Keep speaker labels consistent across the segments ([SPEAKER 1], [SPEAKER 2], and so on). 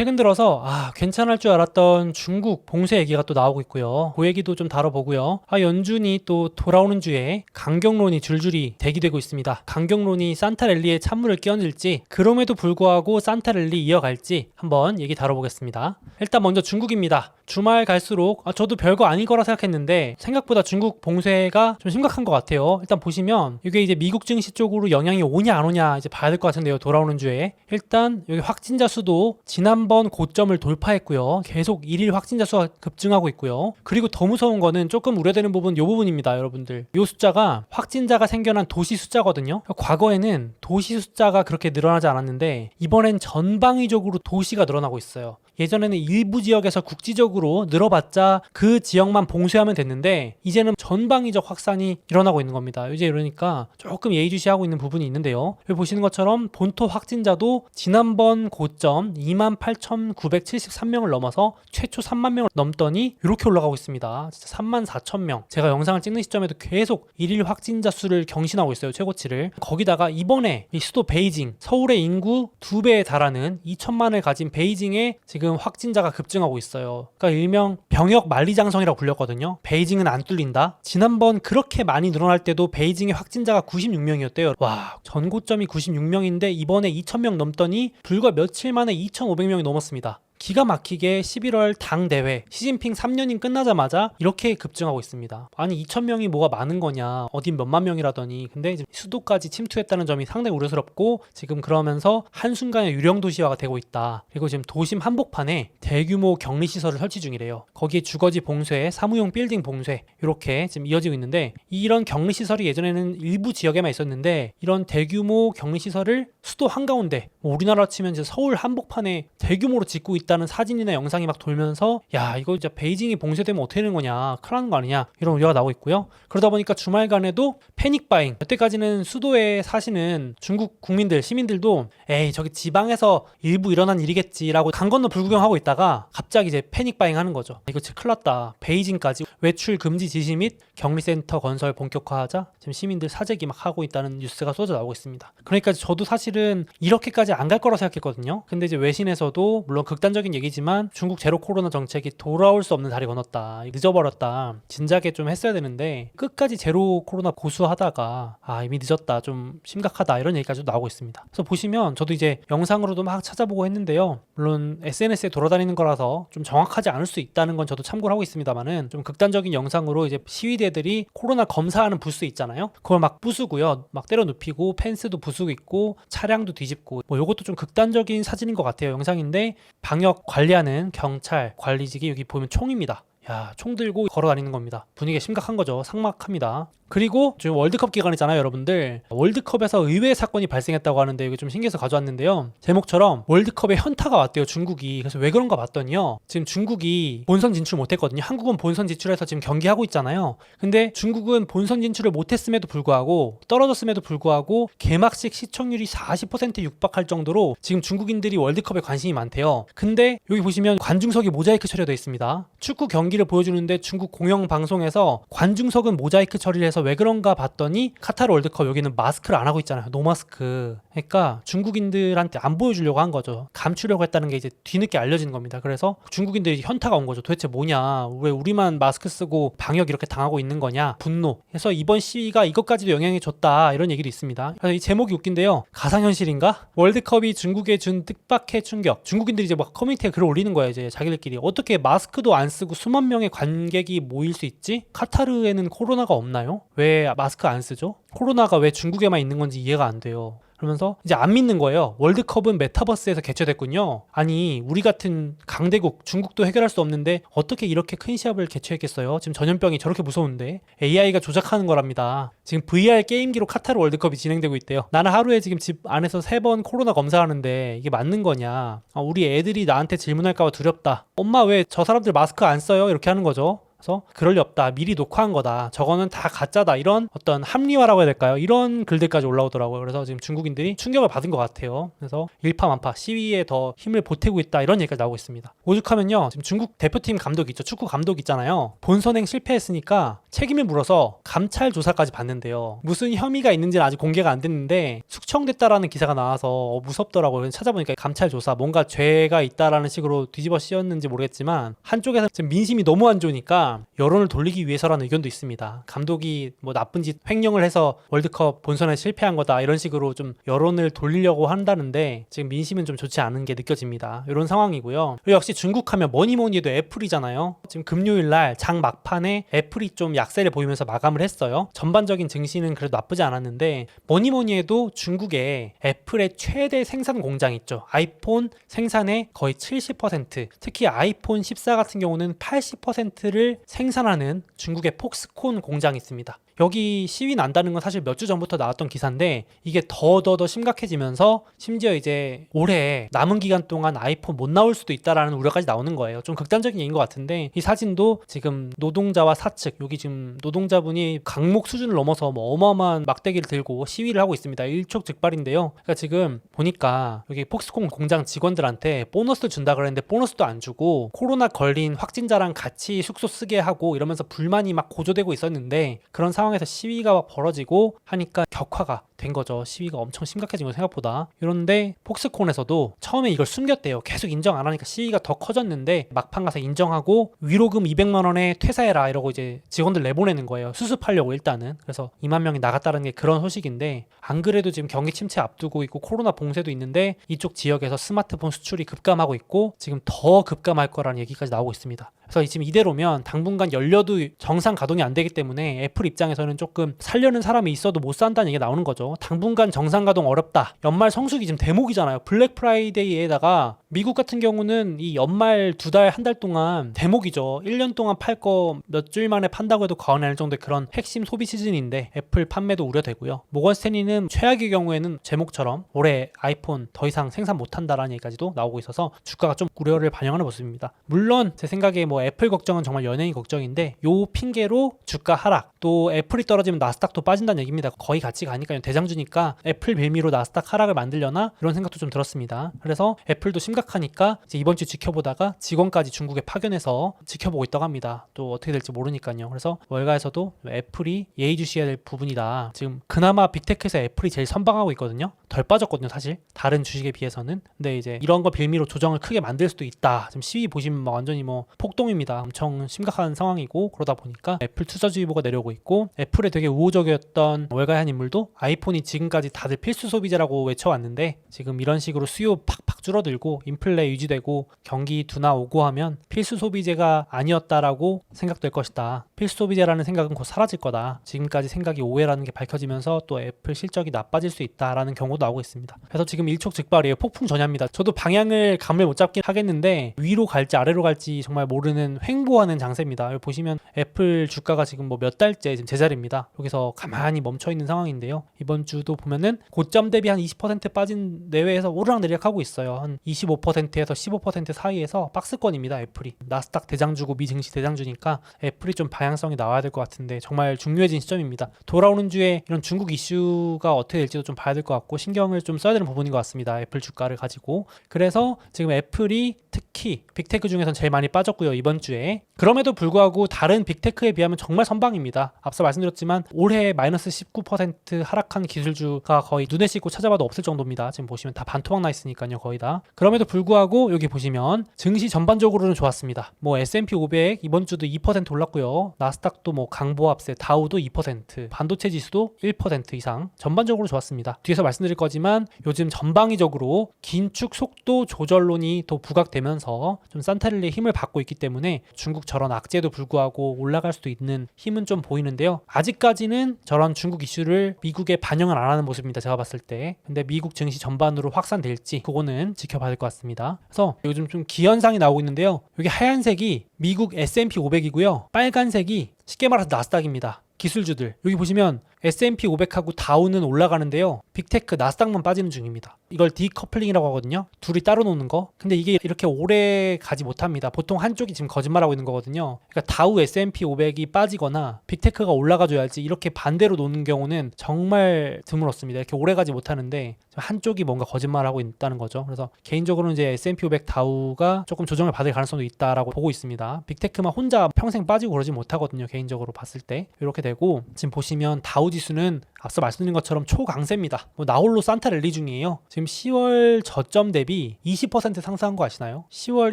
[SPEAKER 1] 최근 들어서 아 괜찮을 줄 알았던 중국 봉쇄 얘기가 또 나오고 있고요. 그 얘기도 좀 다뤄보고요. 아 연준이 또 돌아오는 주에 강경론이 줄줄이 대기되고 있습니다. 강경론이 산타랠리에 찬물을 끼얹을지 그럼에도 불구하고 산타랠리 이어갈지 한번 얘기 다뤄보겠습니다. 일단 먼저 중국입니다. 주말 갈수록 아, 저도 별거 아닐 거라 생각했는데 생각보다 중국 봉쇄가 좀 심각한 것 같아요. 일단 보시면 이게 이제 미국 증시 쪽으로 영향이 오냐 안 오냐 이제 봐야 될 것 같은데요. 돌아오는 주에 일단 여기 확진자 수도 지난 번 고점을 돌파했고요. 계속 일일 확진자 수가 급증하고 있고요. 그리고 더 무서운 거는 조금 우려되는 부분 이 부분입니다, 여러분들. 이 숫자가 확진자가 생겨난 도시 숫자거든요. 과거에는 도시 숫자가 그렇게 늘어나지 않았는데 이번엔 전방위적으로 도시가 늘어나고 있어요. 예전에는 일부 지역에서 국지적으로 늘어봤자 그 지역만 봉쇄하면 됐는데 이제는 전방위적 확산이 일어나고 있는 겁니다. 이제 이러니까 조금 예의주시하고 있는 부분이 있는데요. 여기 보시는 것처럼 본토 확진자도 지난번 고점 28,973명을 넘어서 최초 3만 명을 넘더니 이렇게 올라가고 있습니다. 진짜 3만 4천 명. 제가 영상을 찍는 시점에도 계속 일일 확진자 수를 경신하고 있어요. 최고치를. 거기다가 이번에 이 수도 베이징, 서울의 인구 두 배에 달하는 2천만을 가진 베이징에 지금 확진자가 급증하고 있어요. 그러니까 일명 병역 만리장성이라고 불렸거든요. 베이징은 안 뚫린다. 지난번 그렇게 많이 늘어날 때도 베이징의 확진자가 96명이었대요. 와, 전고점이 96명인데 이번에 2,000명 넘더니 불과 며칠 만에 2,500명이 넘었습니다. 기가 막히게 11월 당 대회 시진핑 3년임 끝나자마자 이렇게 급증하고 있습니다. 아니 2천 명이 뭐가 많은 거냐? 어딘 몇만 명이라더니 근데 수도까지 침투했다는 점이 상당히 우려스럽고 지금 그러면서 한순간에 유령 도시화가 되고 있다. 그리고 지금 도심 한복판에 대규모 격리 시설을 설치 중이래요. 거기에 주거지 봉쇄, 사무용 빌딩 봉쇄 이렇게 지금 이어지고 있는데 이런 격리 시설이 예전에는 일부 지역에만 있었는데 이런 대규모 격리 시설을 수도 한가운데 뭐 우리나라 치면 이제 서울 한복판에 대규모로 짓고 있다 는 사진이나 영상이 막 돌면서 야 이거 이제 베이징이 봉쇄되면 어떻게 되는 거냐 큰일 나는 거 아니냐 이런 우려가 나오고 있고요. 그러다 보니까 주말간에도 패닉 바잉. 여태까지는 수도에 사시는 중국 국민들 시민들도 에이 저기 지방에서 일부 일어난 일이겠지라고 강 건너 불구경하고 있다가 갑자기 이제 패닉 바잉 하는 거죠. 이거 진짜 큰일 났다. 베이징까지 외출 금지 지시 및 격리센터 건설 본격화하자 지금 시민들 사재기 막 하고 있다는 뉴스가 쏟아 나오고 있습니다. 그러니까 저도 사실은 이렇게까지 안 갈 거라 생각했거든요. 근데 이제 외신에서도 물론 극단적인 얘기지만 중국 제로 코로나 정책이 돌아올 수 없는 달이 건넜다. 늦어버렸다. 진작에 좀 했어야 되는데 끝까지 제로 코로나 고수하다가 아 이미 늦었다 좀 심각하다 이런 얘기까지도 나오고 있습니다. 그래서 보시면 저도 이제 영상으로도 막 찾아보고 했는데요. 물론 SNS에 돌아다니는 거라서 좀 정확하지 않을 수 있다는 건 저도 참고를 하고 있습니다만은 좀 극단적인 영상으로 이제 시위대들이 코로나 검사하는 부스 있잖아요. 그걸 막 부수고요. 막 때려 눕히고 펜스도 부수고 있고 차량도 뒤집고 뭐 요것도 좀 극단적인 사진인 것 같아요 영상인데. 방역 관리하는 경찰 관리직이 여기 보면 총입니다 야, 총 들고 걸어 다니는 겁니다. 분위기가 심각한 거죠. 삭막합니다. 그리고 지금 월드컵 기간이잖아요, 여러분들. 월드컵에서 의외의 사건이 발생했다고 하는데 이거 좀 신기해서 가져왔는데요. 제목처럼 월드컵에 현타가 왔대요, 중국이. 그래서 왜 그런가 봤더니요. 지금 중국이 본선 진출 못했거든요. 한국은 본선 진출해서 지금 경기하고 있잖아요. 근데 중국은 본선 진출을 못했음에도 불구하고 떨어졌음에도 불구하고 개막식 시청률이 40%에 육박할 정도로 지금 중국인들이 월드컵에 관심이 많대요. 근데 여기 보시면 관중석이 모자이크 처리되어 있습니다. 축구 경기를 보여주는데 중국 공영 방송에서 관중석은 모자이크 처리를 해서 왜 그런가 봤더니 카타르 월드컵 여기는 마스크를 안 하고 있잖아요. 노마스크. 그러니까 중국인들한테 안 보여주려고 한 거죠. 감추려고 했다는 게 이제 뒤늦게 알려진 겁니다. 그래서 중국인들이 현타가 온 거죠. 도대체 뭐냐? 왜 우리만 마스크 쓰고 방역 이렇게 당하고 있는 거냐? 분노. 그래서 이번 시위가 이것까지도 영향이 줬다 이런 얘기도 있습니다. 그래서 이 제목이 웃긴데요. 가상현실인가? 월드컵이 중국에 준 뜻밖의 충격. 중국인들이 이제 막 커뮤니티에 글을 올리는 거예요. 이제 자기들끼리 어떻게 마스크도 안 쓰고 수만 명의 관객이 모일 수 있지? 카타르에는 코로나가 없나요? 왜 마스크 안 쓰죠? 코로나가 왜 중국에만 있는 건지 이해가 안 돼요. 그러면서 이제 안 믿는 거예요. 월드컵은 메타버스에서 개최됐군요. 아니 우리 같은 강대국 중국도 해결할 수 없는데 어떻게 이렇게 큰 시합을 개최했겠어요? 지금 전염병이 저렇게 무서운데 AI가 조작하는 거랍니다. 지금 VR 게임기로 카타르 월드컵이 진행되고 있대요. 나는 하루에 지금 집 안에서 세 번 코로나 검사하는데 이게 맞는 거냐? 아, 우리 애들이 나한테 질문할까봐 두렵다. 엄마 왜 저 사람들 마스크 안 써요? 이렇게 하는 거죠. 그래서 그럴 리 없다. 미리 녹화한 거다. 저거는 다 가짜다. 이런 어떤 합리화라고 해야 될까요? 이런 글들까지 올라오더라고요. 그래서 지금 중국인들이 충격을 받은 것 같아요. 그래서 일파만파 시위에 더 힘을 보태고 있다. 이런 얘기가 나오고 있습니다. 오죽하면요. 지금 중국 대표팀 감독 있죠. 축구 감독 있잖아요. 본선행 실패했으니까 책임을 물어서 감찰 조사까지 받는데요. 무슨 혐의가 있는지는 아직 공개가 안 됐는데 숙청됐다라는 기사가 나와서 어, 무섭더라고요. 찾아보니까 감찰 조사 뭔가 죄가 있다라는 식으로 뒤집어 씌웠는지 모르겠지만 한쪽에서 지금 민심이 너무 안 좋으니까 여론을 돌리기 위해서라는 의견도 있습니다. 감독이 뭐 나쁜 짓 횡령을 해서 월드컵 본선에 실패한 거다 이런 식으로 좀 여론을 돌리려고 한다는데 지금 민심은 좀 좋지 않은 게 느껴집니다. 이런 상황이고요. 역시 중국 하면 뭐니 뭐니 해도 애플이잖아요. 지금 금요일 날 장 막판에 애플이 좀 약세를 보이면서 마감을 했어요. 전반적인 증시는 그래도 나쁘지 않았는데 뭐니 뭐니 해도 중국에 애플의 최대 생산 공장 있죠. 아이폰 생산의 거의 70% 특히 아이폰 14 같은 경우는 80%를 생산하는 중국의 폭스콘 공장이 있습니다. 여기 시위 난다는 건 사실 몇 주 전부터 나왔던 기사인데 이게 더더 더 심각해지면서 심지어 이제 올해 남은 기간 동안 아이폰 못 나올 수도 있다라는 우려까지 나오는 거예요. 좀 극단적인 얘기인 것 같은데 이 사진도 지금 노동자와 사측 여기 지금 노동자분이 강목 수준을 넘어서 뭐 어마어마한 막대기를 들고 시위를 하고 있습니다. 일촉즉발인데요. 그러니까 지금 보니까 여기 폭스콘 공장 직원들한테 보너스 준다 그랬는데 보너스도 안 주고 코로나 걸린 확진자랑 같이 숙소 쓰게 하고 이러면서 불만이 막 고조되고 있었는데 그런 상황 에서 시위가 막 벌어지고 하니까 격화가 된 거죠. 시위가 엄청 심각해진 거 생각보다. 이런데 폭스콘에서도 처음에 이걸 숨겼대요. 계속 인정 안 하니까 시위가 더 커졌는데 막판 가서 인정하고 위로금 200만 원에 퇴사해라 이러고 이제 직원들 내보내는 거예요. 수습하려고 일단은. 그래서 2만 명이 나갔다는 게 그런 소식인데 안 그래도 지금 경기 침체 앞두고 있고 코로나 봉쇄도 있는데 이쪽 지역에서 스마트폰 수출이 급감하고 있고 지금 더 급감할 거라는 얘기까지 나오고 있습니다. 그래서 지금 이대로면 당분간 열려도 정상 가동이 안 되기 때문에 애플 입장에서는 조금 살려는 사람이 있어도 못 산다는 얘기가 나오는 거죠. 당분간 정상 가동 어렵다. 연말 성수기 지금 대목이잖아요. 블랙 프라이데이에다가 미국 같은 경우는 이 연말 두 달, 한 달 동안 대목이죠. 1년 동안 팔 거 몇 주일 만에 판다고 해도 과언이 아닐 정도의 그런 핵심 소비 시즌인데 애플 판매도 우려되고요. 모건 스탠리는 최악의 경우에는 제목처럼 올해 아이폰 더 이상 생산 못 한다라는 얘기까지도 나오고 있어서 주가가 좀 우려를 반영하는 모습입니다. 물론 제 생각에 뭐 애플 걱정은 정말 연예인 걱정인데 요 핑계로 주가 하락 또 애플이 떨어지면 나스닥도 빠진다는 얘기입니다. 거의 같이 가니까요. 대장주니까 애플 빌미로 나스닥 하락을 만들려나 그런 생각도 좀 들었습니다. 그래서 애플도 심각 하니까 이제 이번 주 지켜보다가 직원까지 중국에 파견해서 지켜보고 있다고 합니다. 또 어떻게 될지 모르니까요. 그래서 월가에서도 애플이 예의주시해야 될 부분이다. 지금 그나마 빅테크에서 애플이 제일 선방하고 있거든요. 덜 빠졌거든요, 사실. 다른 주식에 비해서는. 근데 이제 이런 거 빌미로 조정을 크게 만들 수도 있다. 지금 시위 보시면 막 완전히 뭐 폭동입니다. 엄청 심각한 상황이고 그러다 보니까 애플 투자주의보가 내려오고 있고 애플에 되게 우호적이었던 월가의 한 인물도 아이폰이 지금까지 다들 필수 소비재라고 외쳐왔는데 지금 이런 식으로 수요 팍팍 줄어들고 인플레 유지되고 경기 둔화 오고 하면 필수 소비재가 아니었다라고 생각될 것이다. 필수 소비재라는 생각은 곧 사라질 거다. 지금까지 생각이 오해라는 게 밝혀지면서 또 애플 실적이 나빠질 수 있다라는 경고도 나오고 있습니다. 그래서 지금 일촉즉발이에요. 폭풍 전야입니다. 저도 방향을 감을 못 잡긴 하겠는데 위로 갈지 아래로 갈지 정말 모르는 횡보하는 장세입니다. 여기 보시면 애플 주가가 지금 뭐 몇 달째 지금 제자리입니다. 여기서 가만히 멈춰 있는 상황인데요. 이번 주도 보면은 고점 대비 한 20% 빠진 내외에서 오르락내리락 하고 있어요. 한 25%에서 15% 사이에서 박스권입니다. 애플이 나스닥 대장주고 미 증시 대장주니까 애플이 좀 방향성이 나와야 될 것 같은데 정말 중요해진 시점입니다. 돌아오는 주에 이런 중국 이슈가 어떻게 될지도 좀 봐야 될 것 같고 신경을 좀 써야 되는 부분인 것 같습니다. 애플 주가를 가지고. 그래서 지금 애플이 특히 빅테크 중에선 제일 많이 빠졌고요. 이번 주에 그럼에도 불구하고 다른 빅테크에 비하면 정말 선방입니다. 앞서 말씀드렸지만 올해 마이너스 19% 하락한 기술주가 거의 눈에 씻고 찾아봐도 없을 정도입니다. 지금 보시면 다 반토막 나 있으니까요 거의 다. 그럼에도 불구하고 여기 보시면 증시 전반적으로는 좋았습니다. 뭐 S&P 500 이번 주도 2% 올랐고요. 나스닥도 뭐 강보합세, 다우도 2%, 반도체 지수도 1% 이상 전반적으로 좋았습니다. 뒤에서 말씀드릴 거지만 요즘 전방위적으로 긴축 속도 조절론이 더 부각되면서 좀 산타릴리의 힘을 받고 있기 때문에 중국 저런 악재도 불구하고 올라갈 수도 있는 힘은 좀 보이는데요. 아직까지는 저런 중국 이슈를 미국에 반영을 안 하는 모습입니다. 제가 봤을 때. 근데 미국 증시 전반으로 확산될지 그거는 지켜봐야 될 것 같습니다. 그래서 요즘 좀 기현상이 나오고 있는데요. 여기 하얀색이 미국 S&P 500이고요. 빨간색이 쉽게 말해서 나스닥입니다. 기술주들 여기 보시면 S&P 500하고 다우는 올라가는데요. 빅테크 나스닥만 빠지는 중입니다. 이걸 디커플링이라고 하거든요. 둘이 따로 노는 거. 근데 이게 이렇게 오래 가지 못합니다. 보통 한쪽이 지금 거짓말하고 있는 거거든요. 그러니까 다우 S&P 500이 빠지거나 빅테크가 올라가줘야지 이렇게 반대로 노는 경우는 정말 드물었습니다. 이렇게 오래 가지 못하는데 한쪽이 뭔가 거짓말하고 있다는 거죠. 그래서 개인적으로는 이제 S&P 500 다우가 조금 조정을 받을 가능성도 있다라고 보고 있습니다. 빅테크만 혼자 평생 빠지고 그러지 못하거든요. 개인적으로 봤을 때 이렇게 되고 지금 보시면 다우 지수는 앞서 말씀드린 것처럼 초강세입니다. 뭐 나홀로 산타 랠리 중이에요. 지금 10월 저점 대비 20% 상승한 거 아시나요? 10월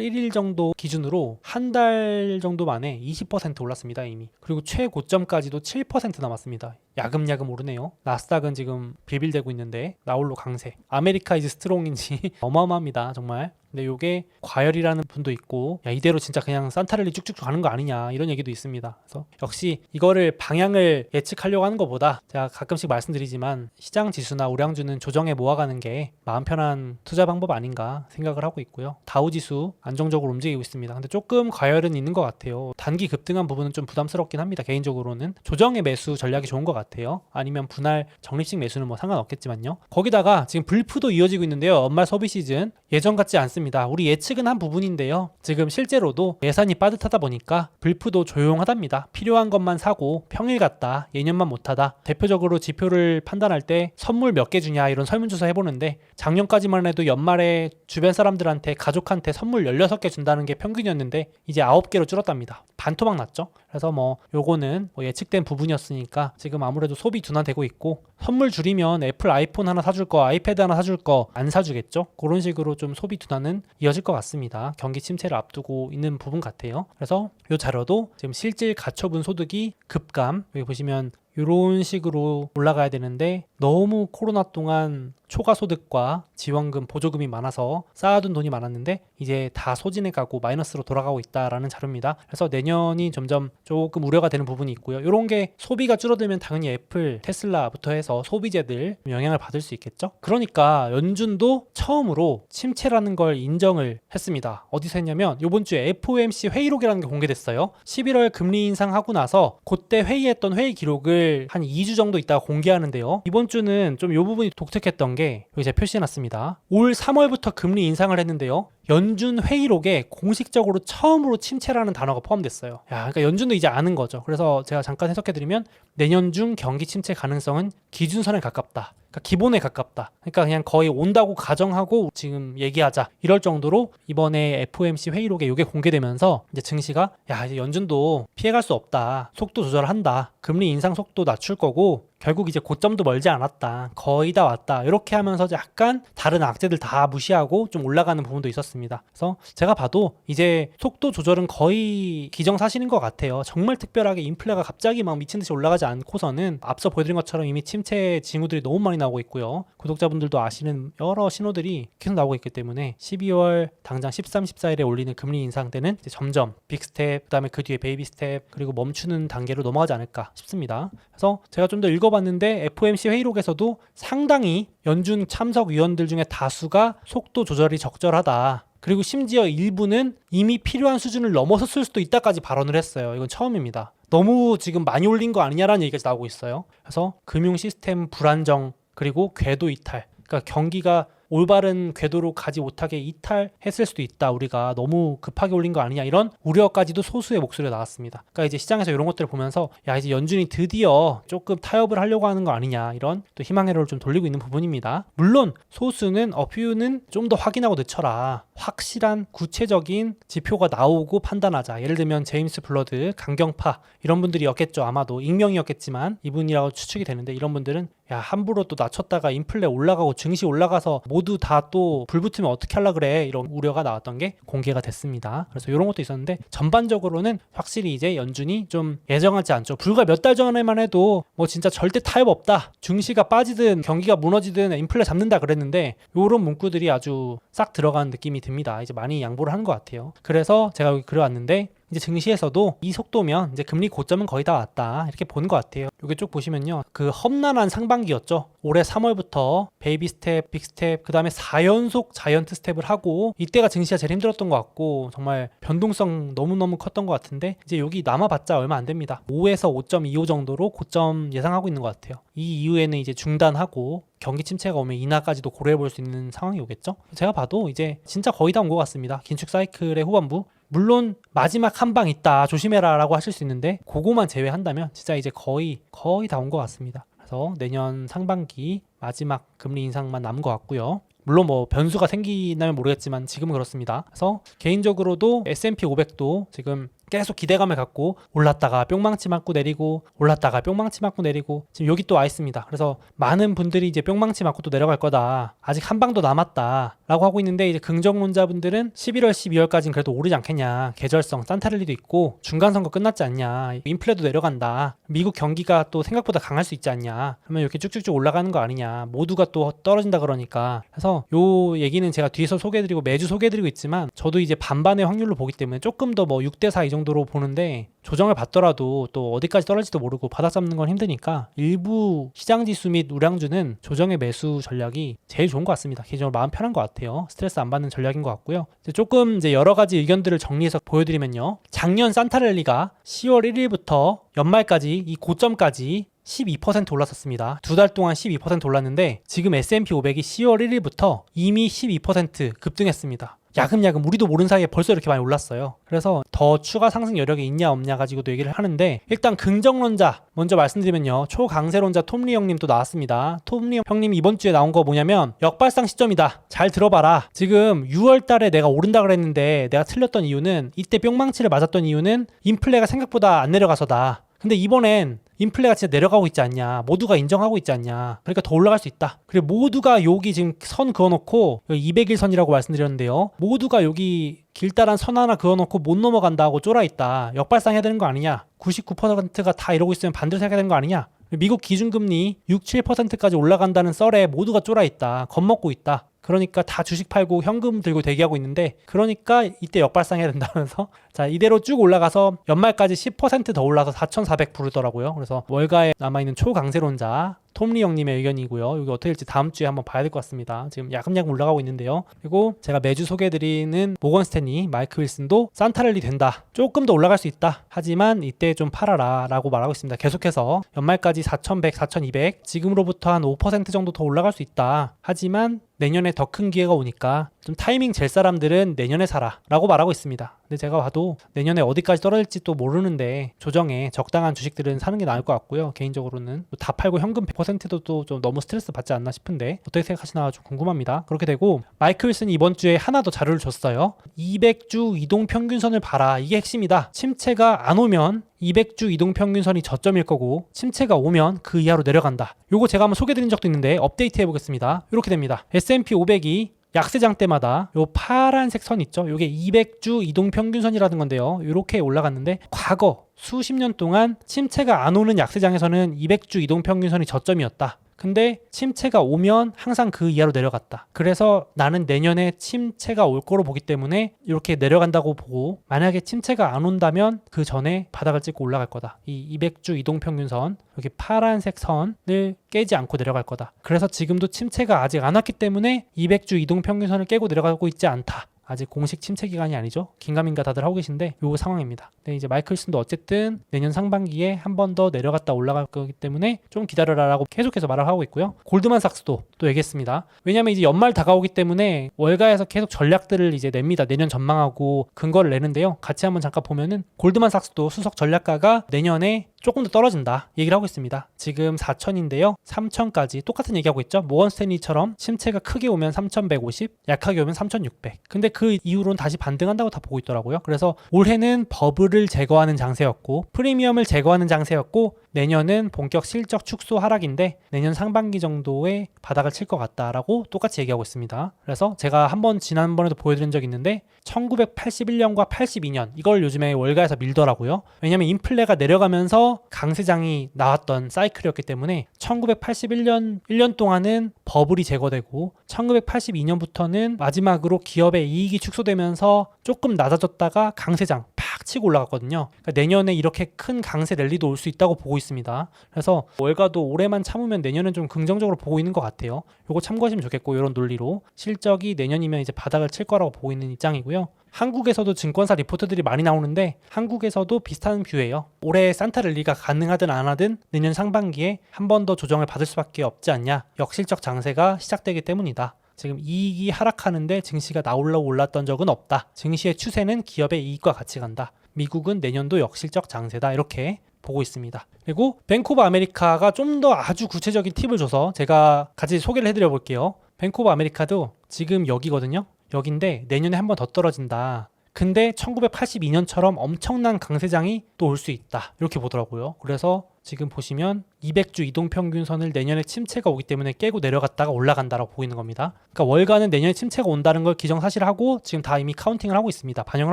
[SPEAKER 1] 1일 정도 기준으로 한 달 정도 만에 20% 올랐습니다 이미. 그리고 최고점까지도 7% 남았습니다. 야금야금 오르네요. 나스닥은 지금 비빌대고 있는데 나홀로 강세. 아메리카 이즈 스트롱인지 어마어마합니다 정말. 근데 요게 과열이라는 분도 있고 야 이대로 진짜 그냥 산타랠리 쭉쭉 가는 거 아니냐 이런 얘기도 있습니다. 그래서 역시 이거를 방향을 예측하려고 하는 것보다 제가 가끔씩 말씀드리지만 시장 지수나 우량주는 조정에 모아가는 게 마음 편한 투자 방법 아닌가 생각을 하고 있고요. 다우 지수 안정적으로 움직이고 있습니다. 근데 조금 과열은 있는 것 같아요. 단기 급등한 부분은 좀 부담스럽긴 합니다. 개인적으로는 조정의 매수 전략이 좋은 것 같아요. 아니면 분할 적립식 매수는 뭐 상관없겠지만요. 거기다가 지금 불프도 이어지고 있는데요. 연말 소비 시즌 예전 같지 않습니다. 우리 예측은 한 부분인데요. 지금 실제로도 예산이 빠듯하다 보니까 불프도 조용하답니다. 필요한 것만 사고 평일 같다, 예년만 못하다. 대표적으로 지표를 판단할 때 선물 몇 개 주냐 이런 설문조사 해보는데 작년까지만 해도 연말에 주변 사람들한테 가족한테 선물 16개 준다는 게 평균이었는데 이제 9개로 줄었답니다. 반토막 났죠. 그래서 뭐 요거는 뭐 예측된 부분이었으니까 지금 아무래도 소비 둔화되고 있고 선물 줄이면 애플 아이폰 하나 사줄 거, 아이패드 하나 사줄 거 안 사주겠죠. 그런 식으로 좀 소비 둔화는 이어질 것 같습니다. 경기 침체를 앞두고 있는 부분 같아요. 그래서 요 자료도 지금 실질 가처분 소득이 급감 여기 보시면 이런 식으로 올라가야 되는데 너무 코로나 동안 초과 소득과 지원금, 보조금이 많아서 쌓아둔 돈이 많았는데 이제 다 소진해 가고 마이너스로 돌아가고 있다라는 자료입니다. 그래서 내년이 점점 조금 우려가 되는 부분이 있고요. 이런 게 소비가 줄어들면 당연히 애플, 테슬라부터 해서 소비재들 영향을 받을 수 있겠죠. 그러니까 연준도 처음으로 침체라는 걸 인정을 했습니다. 어디서 했냐면 이번 주에 FOMC 회의록이라는 게 공개됐어요. 11월 금리 인상하고 나서 그때 회의했던 회의 기록을 한 2주 정도 있다가 공개하는데요. 이번 주는 좀 이 부분이 독특했던 게 여기 제가 표시해놨습니다. 올 3월부터 금리 인상을 했는데요. 연준 회의록에 공식적으로 처음으로 침체라는 단어가 포함됐어요. 야, 그러니까 연준도 이제 아는 거죠. 그래서 제가 잠깐 해석해드리면 내년 중 경기 침체 가능성은 기준선에 가깝다. 그러니까 기본에 가깝다. 그러니까 그냥 거의 온다고 가정하고 지금 얘기하자. 이럴 정도로 이번에 FOMC 회의록에 이게 공개되면서 이제 증시가 야 이제 연준도 피해갈 수 없다. 속도 조절한다. 금리 인상 속도 낮출 거고 결국 이제 고점도 멀지 않았다. 거의 다 왔다. 이렇게 하면서 약간 다른 악재들 다 무시하고 좀 올라가는 부분도 있었습니다. 그래서 제가 봐도 이제 속도 조절은 거의 기정사실인 것 같아요. 정말 특별하게 인플레가 갑자기 막 미친 듯이 올라가지 않고서는 앞서 보여드린 것처럼 이미 침체 징후들이 너무 많이 나오고 있고요. 구독자분들도 아시는 여러 신호들이 계속 나오고 있기 때문에 12월 당장 13, 14일에 올리는 금리 인상 때는 점점 빅 스텝, 그다음에 그 뒤에 베이비 스텝, 그리고 멈추는 단계로 넘어가지 않을까 싶습니다. 그래서 제가 좀 더 읽어봤는데 FOMC 회의록에서도 상당히 연준 참석 위원들 중에 다수가 속도 조절이 적절하다. 그리고 심지어 일부는 이미 필요한 수준을 넘어섰을 수도 있다까지 발언을 했어요. 이건 처음입니다. 너무 지금 많이 올린 거 아니냐라는 얘기가 나오고 있어요. 그래서 금융 시스템 불안정 그리고 궤도 이탈. 그러니까 경기가 올바른 궤도로 가지 못하게 이탈했을 수도 있다. 우리가 너무 급하게 올린 거 아니냐 이런 우려까지도 소수의 목소리가 나왔습니다. 그러니까 이제 시장에서 이런 것들을 보면서 야 이제 연준이 드디어 조금 타협을 하려고 하는 거 아니냐 이런 또 희망회로를 좀 돌리고 있는 부분입니다. 물론 소수는 어퓨는 좀 더 확인하고 늦춰라. 확실한 구체적인 지표가 나오고 판단하자. 예를 들면 제임스 블러드, 강경파 이런 분들이었겠죠. 아마도 익명이었겠지만 이분이라고 추측이 되는데 이런 분들은 야 함부로 또 낮췄다가 인플레 올라가고 증시 올라가서 모두 다 또 불붙으면 어떻게 하려 그래 이런 우려가 나왔던 게 공개가 됐습니다. 그래서 이런 것도 있었는데 전반적으로는 확실히 이제 연준이 좀 예정하지 않죠. 불과 몇 달 전에만 해도 뭐 진짜 절대 타협 없다. 증시가 빠지든 경기가 무너지든 인플레 잡는다 그랬는데 이런 문구들이 아주 싹 들어간 느낌이 듭니다. 이제 많이 양보를 한것 같아요. 그래서 제가 여기 그려왔는데 이제 증시에서도 이 속도면 이제 금리 고점은 거의 다 왔다 이렇게 보는 것 같아요. 여기 쭉 보시면요, 그 험난한 상반기였죠. 올해 3월부터 베이비 스텝, 빅 스텝, 그 다음에 4연속 자이언트 스텝을 하고 이때가 증시가 제일 힘들었던 것 같고 정말 변동성 너무너무 컸던 것 같은데 이제 여기 남아봤자 얼마 안 됩니다. 5에서 5.25 정도로 고점 예상하고 있는 것 같아요. 이 이후에는 이제 중단하고 경기 침체가 오면 인하까지도 고려해 볼 수 있는 상황이 오겠죠. 제가 봐도 이제 진짜 거의 다 온 것 같습니다. 긴축 사이클의 후반부. 물론 마지막 한 방 있다 조심해라라고 하실 수 있는데 그거만 제외한다면 진짜 이제 거의 거의 다 온 것 같습니다. 그래서 내년 상반기 마지막 금리 인상만 남은 것 같고요. 물론 뭐 변수가 생기나면 모르겠지만 지금은 그렇습니다. 그래서 개인적으로도 S&P 500도 지금 계속 기대감을 갖고 올랐다가 뿅망치 맞고 내리고 올랐다가 뿅망치 맞고 내리고 지금 여기 또 와 있습니다. 그래서 많은 분들이 이제 뿅망치 맞고 또 내려갈 거다. 아직 한 방도 남았다라고 하고 있는데 이제 긍정론자분들은 11월, 12월까지는 그래도 오르지 않겠냐. 계절성 산타랠리도 있고 중간 선거 끝났지 않냐. 인플레도 내려간다. 미국 경기가 또 생각보다 강할 수 있지 않냐. 그러면 이렇게 쭉쭉쭉 올라가는 거 아니냐. 모두가 또 떨어진다 그러니까. 그래서 요 얘기는 제가 뒤에서 소개해드리고 매주 소개해드리고 있지만 저도 이제 반반의 확률로 보기 때문에 조금 더 뭐 6대 4 이 정도 로 보는데 조정을 받더라도 또 어디까지 떨어질지도 모르고 바닥 잡는 건 힘드니까 일부 시장 지수 및 우량주는 조정의 매수 전략이 제일 좋은 것 같습니다. 개인적으로 마음 편한 것 같아요. 스트레스 안 받는 전략인 것 같고요. 이제 조금 이제 여러 가지 의견들을 정리해서 보여드리면요. 작년 산타랠리가 10월 1일부터 연말까지 이 고점까지 12% 올랐었습니다. 두 달 동안 12% 올랐는데 지금 S&P 500이 10월 1일부터 이미 12% 급등했습니다. 야금야금 우리도 모르는 사이에 벌써 이렇게 많이 올랐어요. 그래서 더 추가 상승 여력이 있냐 없냐 가지고도 얘기를 하는데 일단 긍정론자 먼저 말씀드리면요. 초강세론자 톰리 형님 또 나왔습니다. 톰리 형님 이번 주에 나온 거 뭐냐면 역발상 시점이다. 잘 들어봐라. 지금 6월 달에 내가 오른다 그랬는데 내가 틀렸던 이유는 이때 뿅망치를 맞았던 이유는 인플레가 생각보다 안 내려가서다. 근데 이번엔 인플레가 진짜 내려가고 있지 않냐. 모두가 인정하고 있지 않냐. 그러니까 더 올라갈 수 있다. 그리고 모두가 여기 지금 선 그어놓고 200일 선이라고 말씀드렸는데요. 모두가 여기 길다란 선 하나 그어놓고 못 넘어간다고 쫄아 있다. 역발상 해야 되는 거 아니냐. 99%가 다 이러고 있으면 반드시 해야 되는 거 아니냐. 미국 기준금리 6, 7%까지 올라간다는 썰에 모두가 쫄아 있다. 겁먹고 있다. 그러니까 다 주식 팔고 현금 들고 대기하고 있는데 그러니까 이때 역발상해야 된다면서 자 이대로 쭉 올라가서 연말까지 10%더 올라서 4,400 부르더라고요. 그래서 월가에 남아있는 초강세론자 톰리 형님의 의견이고요. 이게 어떻게 될지 다음 주에 한번 봐야 될 것 같습니다. 지금 야금야금 올라가고 있는데요. 그리고 제가 매주 소개해드리는 모건 스탠리, 마이크 윌슨도 산타랠리 된다. 조금 더 올라갈 수 있다. 하지만 이때 좀 팔아라 라고 말하고 있습니다. 계속해서 연말까지 4,100, 4,200 지금으로부터 한 5% 정도 더 올라갈 수 있다. 하지만 내년에 더 큰 기회가 오니까 좀 타이밍 젤 사람들은 내년에 사라 라고 말하고 있습니다. 근데 제가 봐도 내년에 어디까지 떨어질지 또 모르는데 조정에 적당한 주식들은 사는 게 나을 것 같고요. 개인적으로는 다 팔고 현금 100%도 또 좀 너무 스트레스 받지 않나 싶은데 어떻게 생각하시나 좀 궁금합니다. 그렇게 되고 마이클 윌슨이 이번 주에 하나 더 자료를 줬어요. 200주 이동 평균선을 봐라. 이게 핵심이다. 침체가 안 오면 200주 이동 평균선이 저점일 거고 침체가 오면 그 이하로 내려간다. 요거 제가 한번 소개드린 적도 있는데 업데이트 해보겠습니다. 이렇게 됩니다. S&P 500이 약세장 때마다 요 파란색 선 있죠? 요게 200주 이동 평균선이라는 건데요. 이렇게 올라갔는데 과거 수십 년 동안 침체가 안 오는 약세장에서는 200주 이동 평균선이 저점이었다. 근데 침체가 오면 항상 그 이하로 내려갔다. 그래서 나는 내년에 침체가 올 거로 보기 때문에 이렇게 내려간다고 보고 만약에 침체가 안 온다면 그 전에 바닥을 찍고 올라갈 거다. 이 200주 이동 평균선 여기 파란색 선을 깨지 않고 내려갈 거다. 그래서 지금도 침체가 아직 안 왔기 때문에 200주 이동 평균선을 깨고 내려가고 있지 않다. 아직 공식 침체 기간이 아니죠. 긴가민가 다들 하고 계신데 요 상황입니다. 근데 이제 마이클슨도 어쨌든 내년 상반기에 한 번 더 내려갔다 올라갈 거기 때문에 좀 기다려라라고 계속해서 말을 하고 있고요. 골드만삭스도 또 얘기했습니다. 왜냐하면 이제 연말 다가오기 때문에 월가에서 계속 전략들을 이제 냅니다. 내년 전망하고 근거를 내는데요. 같이 한번 잠깐 보면은 골드만삭스도 수석 전략가가 내년에 조금 더 떨어진다 얘기를 하고 있습니다. 지금 4천인데요. 3천까지 똑같은 얘기하고 있죠. 모건 스탠리처럼 침체가 크게 오면 3,150, 약하게 오면 3,600. 근데 그 이후로는 다시 반등한다고 다 보고 있더라고요. 그래서 올해는 버블을 제거하는 장세였고 프리미엄을 제거하는 장세였고 내년은 본격 실적 축소 하락인데 내년 상반기 정도에 바닥을 칠 것 같다라고 똑같이 얘기하고 있습니다. 그래서 제가 한번 지난번에도 보여드린 적 있는데 1981년과 82년 이걸 요즘에 월가에서 밀더라고요. 왜냐하면 인플레가 내려가면서 강세장이 나왔던 사이클이었기 때문에 1981년 1년 동안은 버블이 제거되고 1982년부터는 마지막으로 기업의 이익이 축소되면서 조금 낮아졌다가 강세장 팍 치고 올라갔거든요. 그러니까 내년에 이렇게 큰 강세 랠리도 올 수 있다고 보고 있습니다. 그래서 월가도 올해만 참으면 내년은 좀 긍정적으로 보고 있는 것 같아요. 요거 참고하시면 좋겠고 이런 논리로 실적이 내년이면 이제 바닥을 칠 거라고 보고 있는 입장이고요. 한국에서도 증권사 리포트들이 많이 나오는데 한국에서도 비슷한 뷰예요. 올해 산타 랠리가 가능하든 안 하든 내년 상반기에 한 번 더 조정을 받을 수밖에 없지 않냐. 역실적 장세가 시작되기 때문이다. 지금 이익이 하락하는데 증시가 나올라 올랐던 적은 없다. 증시의 추세는 기업의 이익과 같이 간다. 미국은 내년도 역실적 장세다. 이렇게 보고 있습니다. 그리고 오브 아메리카가 좀 더 아주 구체적인 팁을 줘서 제가 같이 소개를 해드려 볼게요. 오브 아메리카도 지금 여기거든요. 여긴데 내년에 한 번 더 떨어진다. 근데 1982년처럼 엄청난 강세장이 또 올 수 있다. 이렇게 보더라고요. 그래서 지금 보시면 200주 이동평균선을 내년에 침체가 오기 때문에 깨고 내려갔다가 올라간다라고 보이는 겁니다. 그러니까 월가는 내년에 침체가 온다는 걸 기정사실하고 지금 다 이미 카운팅을 하고 있습니다. 반영을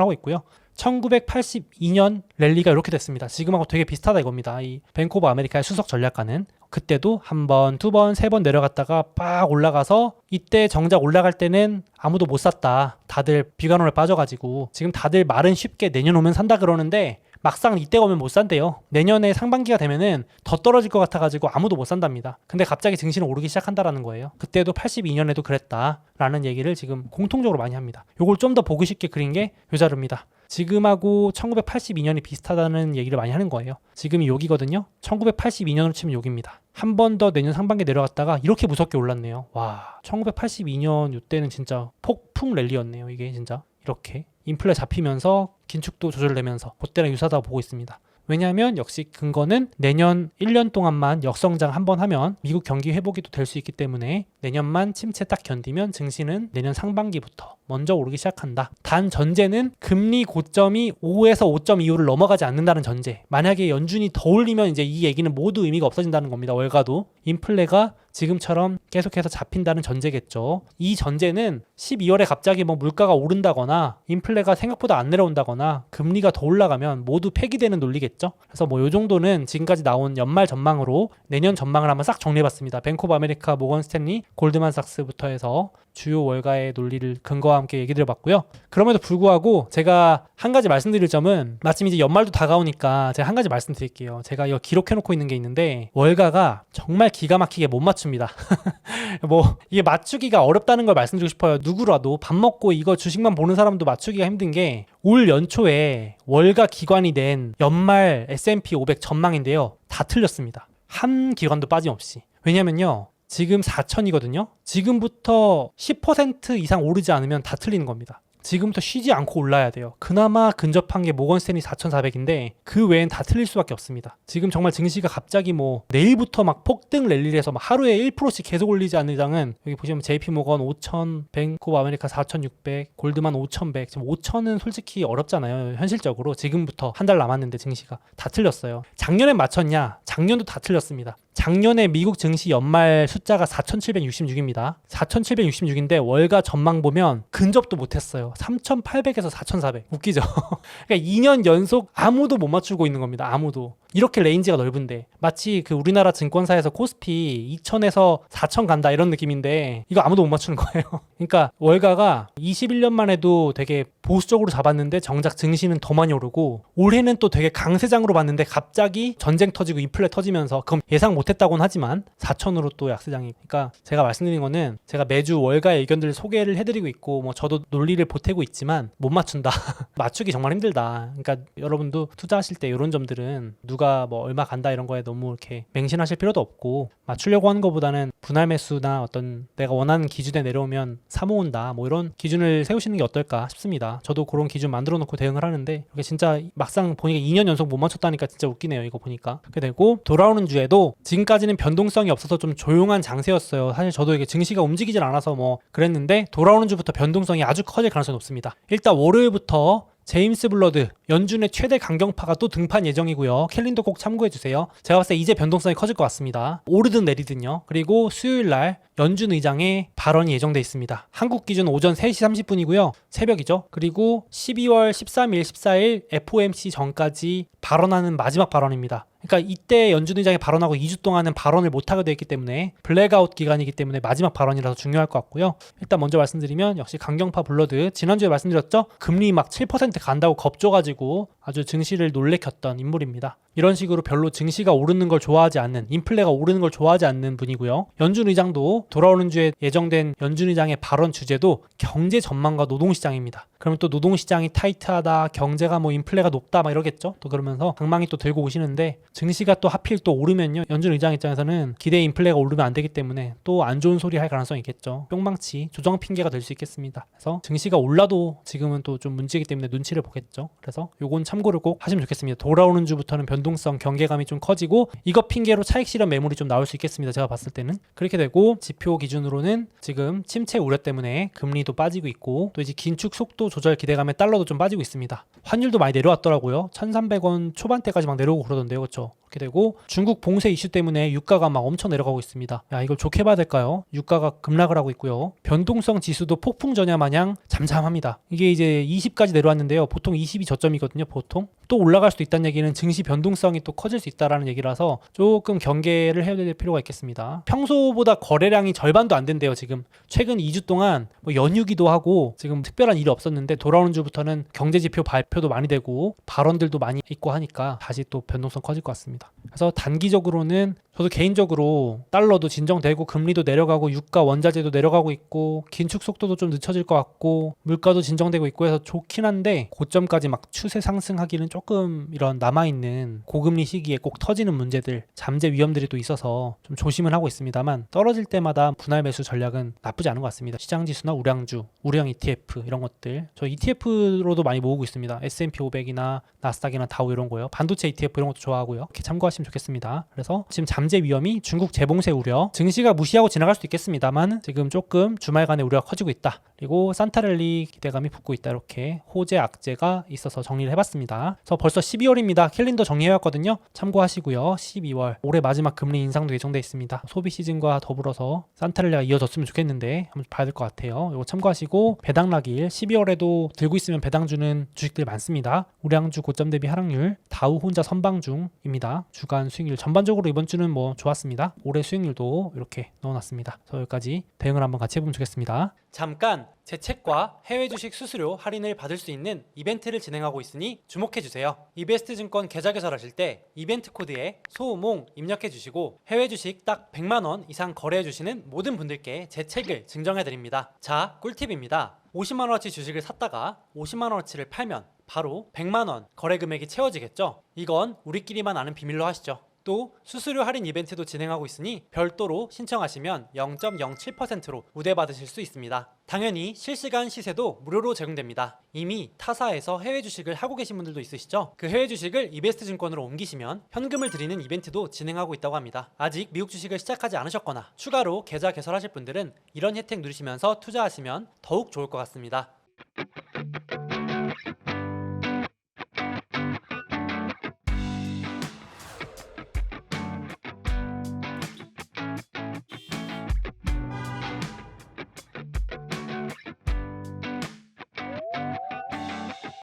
[SPEAKER 1] 하고 있고요. 1982년 랠리가 이렇게 됐습니다. 지금하고 되게 비슷하다 이겁니다. 이 오브 아메리카의 수석 전략가는 그때도 한 번, 두 번, 세 번 내려갔다가 빡 올라가서 이때 정작 올라갈 때는 아무도 못 샀다. 다들 비관론에 빠져가지고 지금 다들 말은 쉽게 내년 오면 산다 그러는데 막상 이때 오면 못 산대요. 내년에 상반기가 되면은 더 떨어질 것 같아가지고 아무도 못 산답니다. 근데 갑자기 증시는 오르기 시작한다라는 거예요. 그때도 82년에도 그랬다라는 얘기를 지금 공통적으로 많이 합니다. 요걸 좀 더 보기 쉽게 그린 게 요 자료입니다. 지금하고 1982년이 비슷하다는 얘기를 많이 하는 거예요. 지금이 여기거든요. 1982년으로 치면 여기입니다. 한 번 더 내년 상반기에 내려갔다가 이렇게 무섭게 올랐네요. 와, 1982년 이때는 진짜 폭풍 랠리였네요. 이게 진짜 이렇게 인플레 잡히면서 긴축도 조절되면서 그때랑 유사하다고 보고 있습니다. 왜냐하면 역시 근거는 내년 1년 동안만 역성장 한번 하면 미국 경기 회복이 또 될 수 있기 때문에 내년만 침체 딱 견디면 증시는 내년 상반기부터 먼저 오르기 시작한다. 단 전제는 금리 고점이 5에서 5.25를 넘어가지 않는다는 전제. 만약에 연준이 더 올리면 이제 이 얘기는 모두 의미가 없어진다는 겁니다. 월가도 인플레가 지금처럼 계속해서 잡힌다는 전제겠죠. 이 전제는 12월에 갑자기 뭐 물가가 오른다거나 인플레가 생각보다 안 내려온다거나 금리가 더 올라가면 모두 폐기되는 논리겠죠. 그래서 뭐 요 정도는 지금까지 나온 연말 전망으로 내년 전망을 한번 싹 정리해봤습니다. 오브 아메리카, 모건 스탠리, 골드만삭스부터 해서 주요 월가의 논리를 근거와 함께 얘기 드려봤고요. 그럼에도 불구하고 제가 한 가지 말씀드릴 점은 마침 이제 연말도 다가오니까 제가 한 가지 말씀드릴게요. 제가 이거 기록해놓고 있는 게 있는데 월가가 정말 기가 막히게 못 맞춥니다. 뭐 이게 맞추기가 어렵다는 걸 말씀드리고 싶어요. 누구라도 밥 먹고 이거 주식만 보는 사람도 맞추기가 힘든 게 올 연초에 월가 기관이 낸 연말 S&P 500 전망인데요. 다 틀렸습니다. 한 기관도 빠짐없이. 왜냐면요. 지금 4천이거든요. 지금부터 10% 이상 오르지 않으면 다 틀리는 겁니다. 지금부터 쉬지 않고 올라야 돼요. 그나마 근접한 게 모건스탠리 4,400인데 그 외엔 다 틀릴 수밖에 없습니다. 지금 정말 증시가 갑자기 뭐 내일부터 막 폭등 랠리를 해서 막 하루에 1%씩 계속 올리지 않는 이상은 여기 보시면 JP 모건 5,000, 뱅크 오브 아메리카 4,600, 골드만 5,100. 지금 5,000은 솔직히 어렵잖아요. 현실적으로 지금부터 한 달 남았는데 증시가 다 틀렸어요. 작년에 맞췄냐? 작년도 다 틀렸습니다. 작년에 미국 증시 연말 숫자가 4,766입니다. 4,766인데 월가 전망 보면 근접도 못했어요. 3,800에서 4,400. 웃기죠? 그러니까 2년 연속 아무도 못 맞추고 있는 겁니다. 아무도. 이렇게 레인지가 넓은데 마치 그 우리나라 증권사에서 코스피 2,000에서 4,000 간다 이런 느낌인데 이거 아무도 못 맞추는 거예요. 그러니까 월가가 21년만 해도 되게 보수적으로 잡았는데 정작 증시는 더 많이 오르고 올해는 또 되게 강세장으로 봤는데 갑자기 전쟁 터지고 인플레 터지면서 그럼 예상 못했다고는 하지만 4천으로 또 약세장이 그러니까 제가 말씀드린 거는 제가 매주 월가의 의견들을 소개를 해드리고 있고 뭐 저도 논리를 보태고 있지만 못 맞춘다 맞추기 정말 힘들다 그러니까 여러분도 투자하실 때 이런 점들은 누가 뭐 얼마 간다 이런 거에 너무 이렇게 맹신하실 필요도 없고 맞추려고 하는 것보다는 분할 매수나 어떤 내가 원하는 기준에 내려오면 사모은다 뭐 이런 기준을 세우시는 게 어떨까 싶습니다. 저도 그런 기준 만들어 놓고 대응을 하는데 이게 진짜 막상 보니까 2년 연속 못 맞췄다니까 진짜 웃기네요 이거 보니까. 그렇게 되고 돌아오는 주에도 지금까지는 변동성이 없어서 좀 조용한 장세였어요. 사실 저도 이게 증시가 움직이질 않아서 뭐 그랬는데 돌아오는 주부터 변동성이 아주 커질 가능성이 높습니다. 일단 월요일부터 제임스 블러드 연준의 최대 강경파가 또 등판 예정이고요. 캘린더 꼭 참고해 주세요. 제가 봤을 때 이제 변동성이 커질 것 같습니다. 오르든 내리든요. 그리고 수요일 날 연준 의장의 발언이 예정돼 있습니다. 한국 기준 오전 3시 30분이고요. 새벽이죠. 그리고 12월 13일, 14일 FOMC 전까지 발언하는 마지막 발언입니다. 그러니까 이때 연준 의장이 발언하고 2주 동안은 발언을 못 하게 돼 있기 때문에 블랙아웃 기간이기 때문에 마지막 발언이라서 중요할 것 같고요. 일단 먼저 말씀드리면 역시 강경파 블러드 지난주에 말씀드렸죠. 금리 막 7% 간다고 겁줘가지고 아주 증시를 놀래켰던 인물입니다. 이런 식으로 별로 증시가 오르는 걸 좋아하지 않는 인플레가 오르는 걸 좋아하지 않는 분이고요. 연준 의장도 돌아오는 주에 예정된 연준 의장의 발언 주제도 경제 전망과 노동 시장입니다. 그러면 또 노동 시장이 타이트하다, 경제가 뭐 인플레가 높다 막 이러겠죠. 또 그러면서 강망이 또 들고 오시는데 증시가 또 하필 또 오르면요. 연준 의장 입장에서는 기대 인플레가 오르면 안 되기 때문에 또 안 좋은 소리 할 가능성이 있겠죠. 뿅망치 조정 핑계가 될 수 있겠습니다. 그래서 증시가 올라도 지금은 또 좀 문제이기 때문에 눈치를 보겠죠. 그래서 요건 참고를 꼭 하시면 좋겠습니다. 돌아오는 주부터는 변동성, 경계감이 좀 커지고 이거 핑계로 차익 실현 매물이 좀 나올 수 있겠습니다. 제가 봤을 때는 그렇게 되고 지표 기준으로는 지금 침체 우려 때문에 금리도 빠지고 있고 또 이제 긴축 속도 조절 기대감에 달러도 좀 빠지고 있습니다. 환율도 많이 내려왔더라고요. 1,300원 초반대까지 막 내려오고 그러던데요. 그렇죠? 그렇게 되고 중국 봉쇄 이슈 때문에 유가가 막 엄청 내려가고 있습니다. 야, 이걸 좋게 봐야 될까요? 유가가 급락을 하고 있고요. 변동성 지수도 폭풍 전야 마냥 잠잠합니다. 이게 이제 20까지 내려왔는데요. 보통 20이 저점이거든요. 보통 또 올라갈 수도 있다는 얘기는 증시 변동성이 또 커질 수 있다라는 얘기라서 조금 경계를 해야 될 필요가 있겠습니다. 평소보다 거래량이 절반도 안 된대요. 지금 최근 2주 동안 뭐 연휴기도 하고 지금 특별한 일이 없었는데 돌아오는 주부터는 경제 지표 발표도 많이 되고 발언들도 많이 있고 하니까 다시 또 변동성 커질 것 같습니다. 그래서 단기적으로는 저도 개인적으로 달러도 진정되고 금리도 내려가고 유가 원자재도 내려가고 있고 긴축 속도도 좀 늦춰질 것 같고 물가도 진정되고 있고 해서 좋긴 한데 고점까지 막 추세 상승하기는 조금 이런 남아있는 고금리 시기에 꼭 터지는 문제들 잠재 위험들이 또 있어서 좀 조심을 하고 있습니다만 떨어질 때마다 분할 매수 전략은 나쁘지 않은 것 같습니다. 시장 지수나 우량주 우량 ETF 이런 것들. 저 ETF로도 많이 모으고 있습니다. S&P 500이나 나스닥이나 다우 이런 거요. 반도체 ETF 이런 것도 좋아하고요. 이렇게 참고하시면 좋겠습니다. 그래서 지금 잠재 위험이 중국 재봉쇄 우려 증시가 무시하고 지나갈 수도 있겠습니다만 지금 조금 주말간의 우려가 커지고 있다. 그리고 산타랠리 기대감이 붙고 있다. 이렇게 호재 악재가 있어서 정리를 해봤습니다. 그래서 벌써 12월입니다. 캘린더 정리해왔거든요. 참고하시고요. 12월 올해 마지막 금리 인상도 예정돼 있습니다. 소비 시즌과 더불어서 산타랠리가 이어졌으면 좋겠는데 한번 봐야 될 것 같아요. 이거 참고하시고 배당락일 12월에도 들고 있으면 배당 주는 주식들 많습니다. 우량주 고점 대비 하락률 다우 혼자 선방 중입니다. 주간 수익률 전반적으로 이번 주는 뭐 좋았습니다 올해 수익률도 이렇게 넣어놨습니다 그래서 여기까지 대응을 한번 같이 해보면 좋겠습니다 잠깐 제 책과 해외 주식 수수료 할인을 받을 수 있는 이벤트를 진행하고 있으니 주목해 주세요. 이베스트 증권 계좌 개설하실 때 이벤트 코드에 소우몽 입력해 주시고 해외 주식 딱 100만 원 이상 거래해 주시는 모든 분들께 제 책을 증정해 드립니다. 자, 꿀팁입니다. 50만 원어치 주식을 샀다가 50만 원어치를 팔면 바로 100만 원 거래 금액이 채워지겠죠? 이건 우리끼리만 아는 비밀로 하시죠. 또 수수료 할인 이벤트도 진행하고 있으니 별도로 신청하시면 0.07%로 우대받으실 수 있습니다. 당연히 실시간 시세도 무료로 제공됩니다. 이미 타사에서 해외 주식을 하고 계신 분들도 있으시죠? 그 해외 주식을 이베스트 증권으로 옮기시면 현금을 드리는 이벤트도 진행하고 있다고 합니다. 아직 미국 주식을 시작하지 않으셨거나 추가로 계좌 개설하실 분들은 이런 혜택 누리시면서 투자하시면 더욱 좋을 것 같습니다.